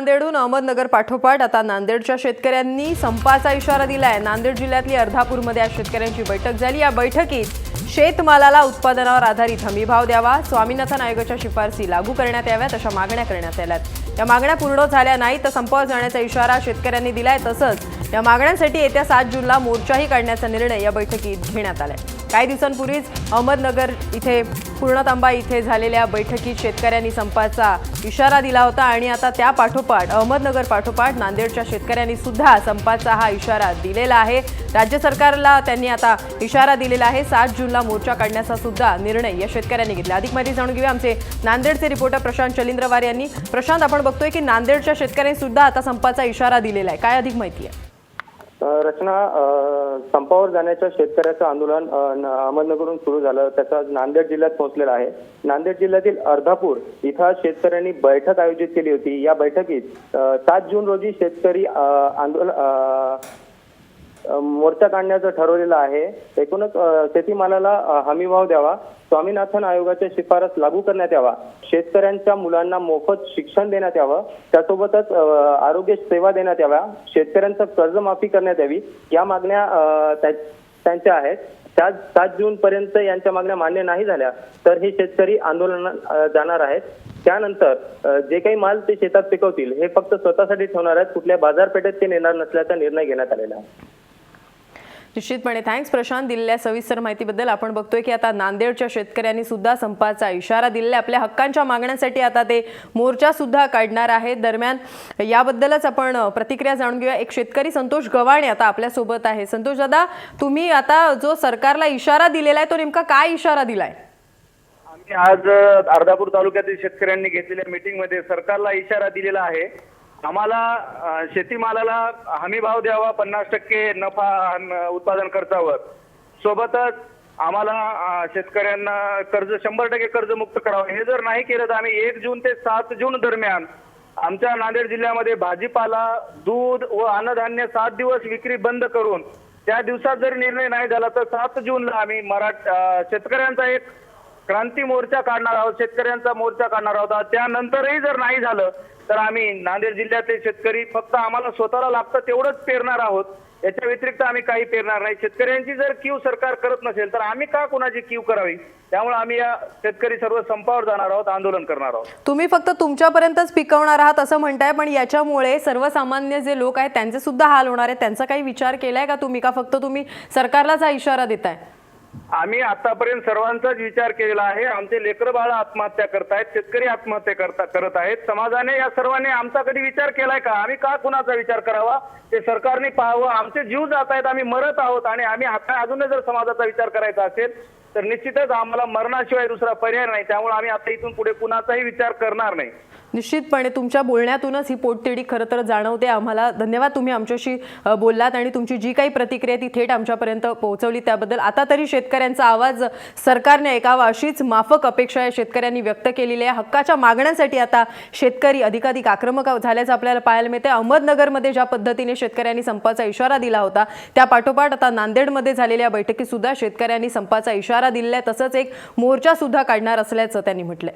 नांदेडहून अहमदनगर पाठोपाठ आता नांदेडच्या शेतकऱ्यांनी संपाचा इशारा दिला आहे नांदेड जिल्ह्यातली अर्धापूरमध्ये आज शेतकऱ्यांची बैठक झाली. या बैठकीत शेतमालाला उत्पादनावर आधारित हमीभाव द्यावा स्वामीनाथन आयोगाच्या शिफारसी लागू करण्यात याव्यात अशा मागण्या करण्यात आल्यात. या मागण्या पूर्ण झाल्या नाही तर संपावर जाण्याचा इशारा शेतकऱ्यांनी दिलाय. तसंच या मागण्यांसाठी येत्या सात जूनला मोर्चाही काढण्याचा निर्णय या बैठकीत घेण्यात आलाय. काही दिवसांपूर्वीच अहमदनगर इथे पूर्णतांबा इथे झालेल्या बैठकीत शेतकऱ्यांनी संपाचा इशारा दिला होता आणि आता त्या पाठोपाठ अहमदनगर पाठोपाठ नांदेडच्या शेतकऱ्यांनी सुद्धा संपाचा हा इशारा दिलेला आहे. राज्य सरकारला त्यांनी आता इशारा दिलेला आहे. सात जूनला मोर्चा काढण्याचा सुद्धा निर्णय या शेतकऱ्यांनी घेतला. अधिक माहिती जाणून घेऊया. आमचे नांदेडचे रिपोर्टर प्रशांत चलिंद्रवार यांनी. प्रशांत आपण बघतोय की नांदेडच्या शेतकऱ्यांनी सुद्धा आता संपाचा इशारा दिलेला आहे. काय अधिक माहिती आहे? रचना संपावर जाण्याच्या शेतकऱ्याचं आंदोलन अहमदनगरहून सुरू झालं. त्याचा नांदेड जिल्ह्यात पोहोचलेला आहे. नांदेड जिल्ह्यातील अर्धापूर इथं शेतकऱ्यांनी बैठक आयोजित केली होती. या बैठकीत सात जून रोजी शेतकरी आंदोलन मोर्चा काढण्याचं ठरवलेलं आहे. एकूणच शेतीमालाला हमीभाव द्यावा. स्वामीनाथन आयोगाच्या शिफारस लागू करण्यात यावा. शेतकऱ्यांच्या मुलांना मोफत शिक्षण देण्यात यावं. त्यासोबतच आरोग्य सेवा देण्यात याव्या. शेतकऱ्यांचं कर्जमाफी करण्यात यावी. या मागण्या त्यांच्या आहेत. त्या सात जून पर्यंत यांच्या मागण्या मान्य नाही झाल्या तर हे शेतकरी आंदोलनात जाणार आहेत. त्यानंतर जे काही माल ते शेतात पिकवतील हे फक्त स्वतःसाठी ठेवणार आहेत. कुठल्या बाजारपेठेत ते नेणार नसल्याचा निर्णय घेण्यात आलेला आहे. निश्चितपणे. थँक्स प्रशांत दिलेल्या सविस्तर माहितीबद्दल. आपण बघतोय की आता नांदेडच्या शेतकऱ्यांनी सुद्धा संपाचा इशारा दिलेला आपल्या हक्कांच्या मागण्यांसाठी आता ते मोर्चा सुद्धा काढणार आहेत. दरम्यान याबद्दलच आपण प्रतिक्रिया जाणून घेऊया. एक शेतकरी संतोष गव्हाणे आता आपल्यासोबत आहे. संतोष दादा तुम्ही आता जो सरकारला इशारा दिलेला आहे तो नेमका काय इशारा दिलाय? आज अर्धापूर तालुक्यातील शेतकऱ्यांनी घेतलेल्या मीटिंगमध्ये सरकारला इशारा दिलेला आहे. आम्हाला शेतीमालाला हमी भाव द्यावा पन्नास टक्के नफा उत्पादन खर्चावर. सोबतच आम्हाला शेतकऱ्यांना कर्ज शंभर टक्के कर्जमुक्त करावं. हे जर नाही केलं तर आम्ही एक जून ते सात जून दरम्यान आमच्या नांदेड जिल्ह्यामध्ये भाजीपाला दूध व अन्नधान्य सात दिवस विक्री बंद करून त्या दिवसात जर निर्णय नाही झाला तर सात जूनला आम्ही मराठ शेतकऱ्यांचा एक क्रांती मोर्चा काढणार आहोत शेतकऱ्यांचा मोर्चा काढणार आहोत. त्यानंतरही जर नाही झालं तर आम्ही नांदेड जिल्ह्यातले शेतकरी फक्त आम्हाला स्वतःला लागतं तेवढंच पेरणार आहोत. याच्या व्यतिरिक्त आम्ही काही पेरणार नाही. शेतकऱ्यांची जर क्यू सरकार करत नसेल तर आम्ही का कोणाची क्यू करावी? त्यामुळे आम्ही या शेतकरी सर्व संपावर जाणार आहोत आंदोलन करणार आहोत. तुम्ही फक्त तुमच्यापर्यंतच पिकवणार आहात असं म्हणताय पण याच्यामुळे सर्वसामान्य जे लोक आहेत त्यांचे सुद्धा हाल होणार आहेत. त्यांचा काही विचार केलाय का तुम्ही? का फक्त तुम्ही सरकारलाच हा इशारा देताय? आम्ही आतापर्यंत सर्वांचाच विचार केलेला आहे. आमचे लेकर बाळ आत्महत्या करतायत शेतकरी आत्महत्या करता करत आहेत. समाजाने या सर्वांनी आमचा कधी विचार केलाय का? आम्ही का कुणाचा विचार करावा? ते सरकारने पाहावं. आमचे जीव जात आहेत आम्ही मरत आहोत आणि आम्ही आता अजूनही जर समाजाचा विचार करायचा असेल तर निश्चितच आम्हाला मरणाशिवाय दुसरा पर्याय नाही. त्यामुळे आम्ही आता इथून पुढे कुणाचाही विचार करणार नाही. निश्चितपणे तुमच्या बोलण्यातूनच ही पोटतिडी खरं तर जाणवते. आम्हाला धन्यवाद तुम्ही आमच्याशी बोललात आणि तुमची जी काही प्रतिक्रिया ती थेट आमच्यापर्यंत पोहोचवली. त्याबद्दल आता तरी शेतकऱ्यांचा आवाज सरकारने ऐकावा अशीच माफक अपेक्षा या शेतकऱ्यांनी व्यक्त केलेली आहे. हक्काच्या मागण्यांसाठी आता शेतकरी अधिकाधिक आक्रमक झाल्याचं आपल्याला पाहायला मिळते अहमदनगरमध्ये ज्या पद्धतीने शेतकऱ्यांनी संपाचा इशारा दिला होता त्या पाठोपाठ आता नांदेडमध्ये झालेल्या बैठकीत सुद्धा शेतकऱ्यांनी संपाचा इशारा दिलेला आहे. तसंच एक मोर्चा सुद्धा काढणार असल्याचं त्यांनी म्हटलंय.